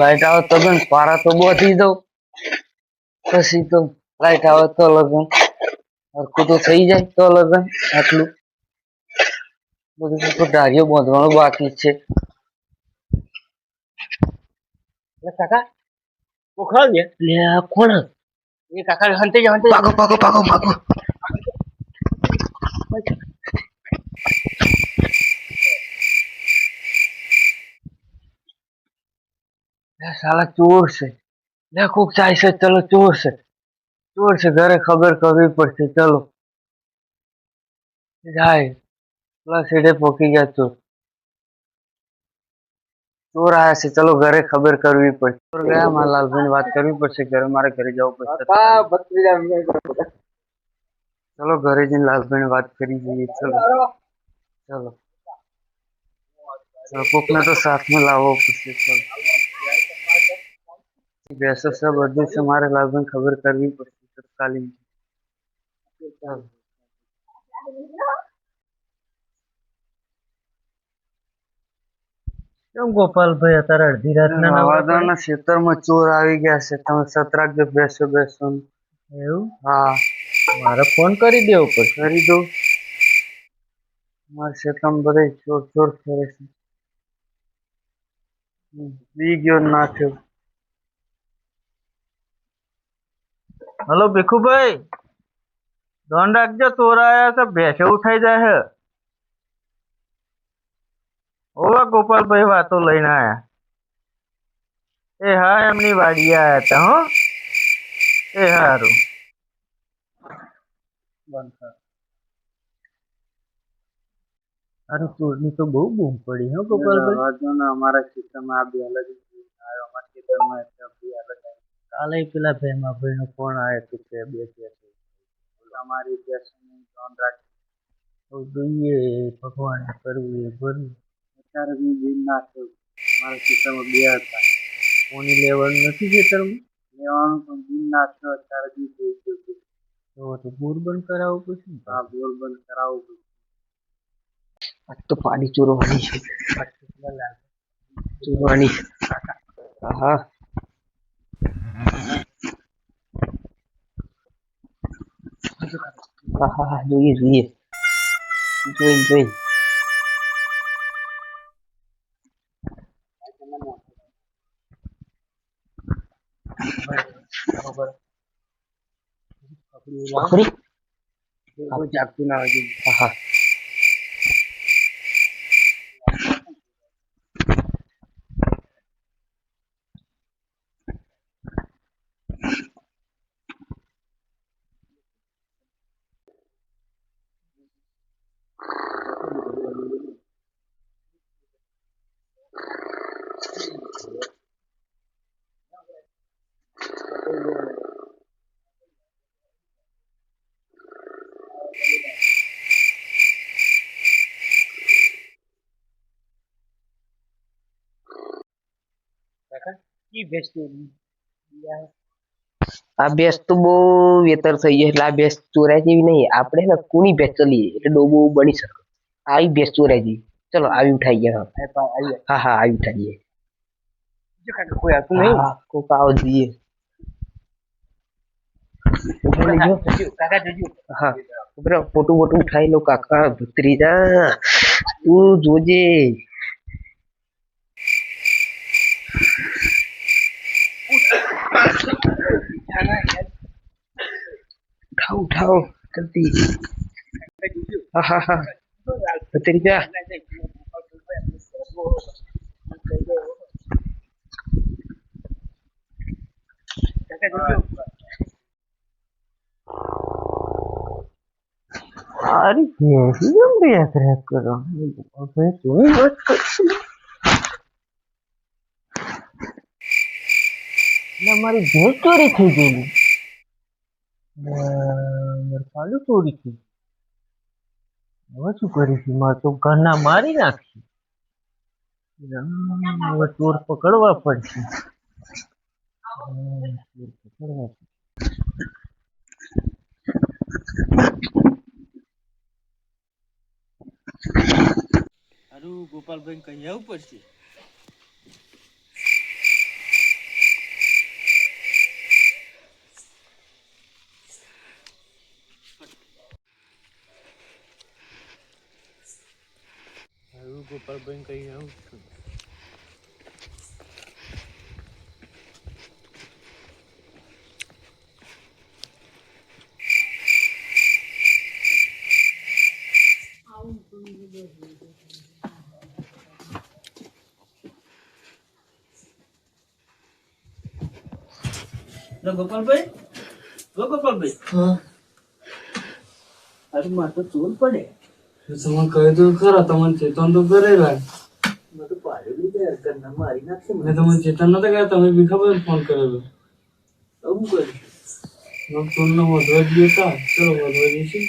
Light આવે તો બેન પારા તો બોધી દઉં. પછી તો લાઈટ આવે તો લગન. હરખું તો થઈ જાય તો લગન આટલું. બધું તો ડાળીઓ બાંધવાનું બાકી છે. કાકા છે લે કોણ? એ કાકા હંતે જ હંતે. પાકો પાકો પાકો પાકો સાલા ચોર છે. ને કોક જાય છે ચલો ચોર છે. ચોર છે ઘરે ખબર કરવી પડશે ચલો. જાય. પેલા સીડે પોકી ગયા ચોર. ચોર આયા છે ચલો ઘરે ખબર કરવી પડશે. ચોર ગયા મારા લાલભાઈ વાત કરવી પડશે ઘરે મારે ઘરે જવું પડશે. ચલો ઘરે જઈને લાલભાઈને વાત કરી દઈએ ચલો. ચલો. ચલો કોકને તો સાથમાં લાવવો પડશે ચલો. ભેંસો છે બધું છે મારે લાલભાઈને ખબર કરવી પડશે તત્કાલીન ચાલો કેમ ગોપાલભાઈ અત્યારે અડધી રાતના ના નવાદાના ખેતરમાં ચોર આવી ગયા છે તમે સતરાક બેસો બેસો એવું હા મારે ફોન કરી દેવો પડશે કરી દો મારા ખેતરમાં બધે ચોર ચોર ફરે છે હમ, બી ગયો નાખ્યો હલો ભીખુભાઈ ધોન રાખજો ચોર આયા છે ભેંસે ઉઠાઈ જાય છે. ઓવા ગોપાલભાઈ વાતો લઈને આયા. એ હા એમની વાડી આયા હતા હો. એ હારું. અરે ચોરની તો બહુ બૂમ પડી હો ગોપાલભાઈ. અમારા ખેતરમાં આ બે અલગ આવ્યો અમારા ખેતરમાં બે અલગ આવ્યો. કાલે પેલા ભાઈમાં ભાઈ નો ફોન આવ્યો તો કે બે કે તમારી બેસનું ધ્યાન રાખજો. તો જોઈએ ભગવાન કરવું એ ભરવું અત્યારે હું દિન ના થયું. મારા ચિત્રમાં બે હતા. કોની લેવાનું નથી ખેતરમાં લેવાનું પણ દિન ના થયો. અત્યારે બી જોઈ ગયું છે. તો તો બોર બંધ કરાવવું પડશે આ બોર બંધ કરાવવું પડશે. આજ તો પાણી ચોરવાની છે. ચોરવાની. હા. હા હા હા જોઈએ જોઈએ. જોઈ જોઈ જાગતું ના હોય. હા હા. આ ભેંસ તો બહુ વેતર થઈ જાય એટલે આ ભેંસ ચોરાય જેવી નહીં. આપણે ને કુણી ભેંસ ચલીએ એટલે ડોબો બની શકે. આવી ભેંસ ચોરાય જેવી. ચલો આવી ઉઠાઈ ગયા. હા હા આવી ઉઠાઈએ કોઈ આવતું નહીં? હા કોક આવો જોઈએ. ઉઠાઈ લેજો કાકા જોજો. હા. બરો ફોટો બોટો ઉઠાઈ લો કાકા ભત્રીજા. તું જોજે. ઉઠાવ ઉઠાવ જલ્દી હા હા હા ભત્રીજા અરે ભેંસ કેમ ભેંસ રેસ કરો ભેંસ એટલે મારી ભેંસ ચોરી થઈ ગયેલી. મારે ચોરી થઈ. હવે શું કરીશું? મારે તો ઘરના મારી નાખી. હવે ચોર પકડવા પડશે. ચોર પકડવા પડશે. ગોપાલભાઈ કહી આવવું પડશે? ગોપાલભાઈ કહી આવું છું. ગોપાલભાઈ ગોપાલભાઈ. ગોપાલભાઈ અરે મારે તો ચોર પડે. તમે કહ્યું તો ખરા તમને ચેતન તો કરેલા. મેં તમને ચેતન નતા કર્યા તમે બી ખબર ફોન કરેલો આવું કર્યું ફોન નો વધવા દઈએ તા. ચલો વધવા દઈશું.